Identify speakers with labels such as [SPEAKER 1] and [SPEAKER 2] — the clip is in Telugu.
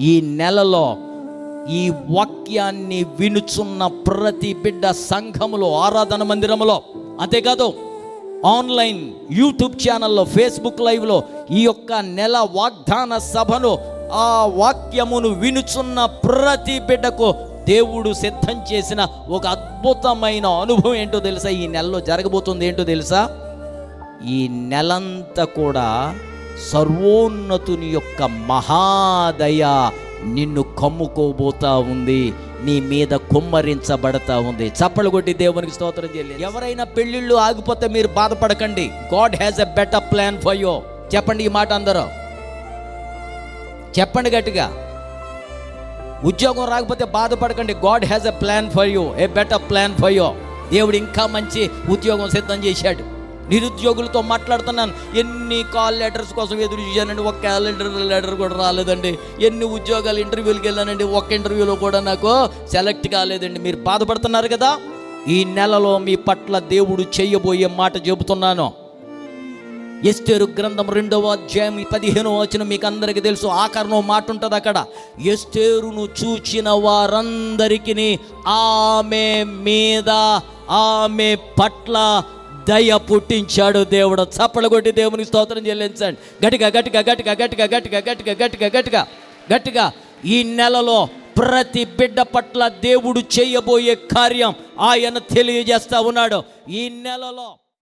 [SPEAKER 1] ఈ నెలలో ఈ వాక్యాన్ని వినుచున్న ప్రతి బిడ్డ సంఘములో ఆరాధన మందిరములో అంతేకాదు ఆన్లైన్ యూట్యూబ్ ఛానల్లో ఫేస్బుక్ లైవ్లో ఈ యొక్క నెల వాగ్దాన సభను ఆ వాక్యమును వినుచున్న ప్రతి బిడ్డకు దేవుడు సిద్ధం చేసిన ఒక అద్భుతమైన అనుభవం ఏంటో తెలుసా? ఈ నెలలో జరగబోతుంది ఏంటో తెలుసా? ఈ నెలంతా కూడా సర్వోన్నతుని యొక్క మహాదయ నిన్ను కమ్ముకోబోతా ఉంది నీ మీద కుమ్మరించబడతా ఉంది. చప్పలు కొట్టి దేవునికి స్తోత్రం చేయలేదు ఎవరైనా పెళ్ళిళ్ళు ఆగిపోతే మీరు బాధపడకండి. God has a better plan for you. చెప్పండి ఈ మాట అందరూ. చెప్పండి గట్టిగా. ఉద్యోగం రాకపోతే బాధపడకండి. God has a plan for you a better plan for you. దేవుడు ఇంకా మంచి ఉద్యోగం సిద్ధం చేశాడు. నిరుద్యోగులతో మాట్లాడుతున్నాను. ఎన్ని కాల్ లెటర్స్ కోసం ఎదురు చూశానండి? ఒక క్యాలెండర్ లెటర్ కూడా రాలేదండి. ఎన్ని ఉద్యోగాలు ఇంటర్వ్యూలకు వెళ్ళానండి? ఒక్క ఇంటర్వ్యూలో కూడా నాకు సెలెక్ట్ కాలేదండి. మీరు బాధపడుతున్నారు కదా? ఈ నెలలో మీ పట్ల దేవుడు చేయబోయే మాట చెబుతున్నాను. ఎస్టేరు గ్రంథం రెండవ అధ్యాయం పదిహేనవ వచ్చిన మీకు అందరికీ తెలుసు. ఆకరణం మాట ఉంటుంది అక్కడ. ఎస్టేరును చూచిన వారందరికీ ఆమె మీద ఆమె పట్ల దయ పుట్టించాడు దేవుడు. చప్పలు కొట్టి దేవునికి స్తోత్రం చెల్లించండి. గట్టిగా గట్టిగా గట్టిగా గట్టిగా గట్టిగా గట్టిగా గట్టిగా గట్టిగా గట్టిగా. ఈ నెలలో ప్రతి బిడ్డ పట్ల దేవుడు చేయబోయే కార్యం ఆయన తెలియజేస్తా ఉన్నాడు. ఈ నెలలో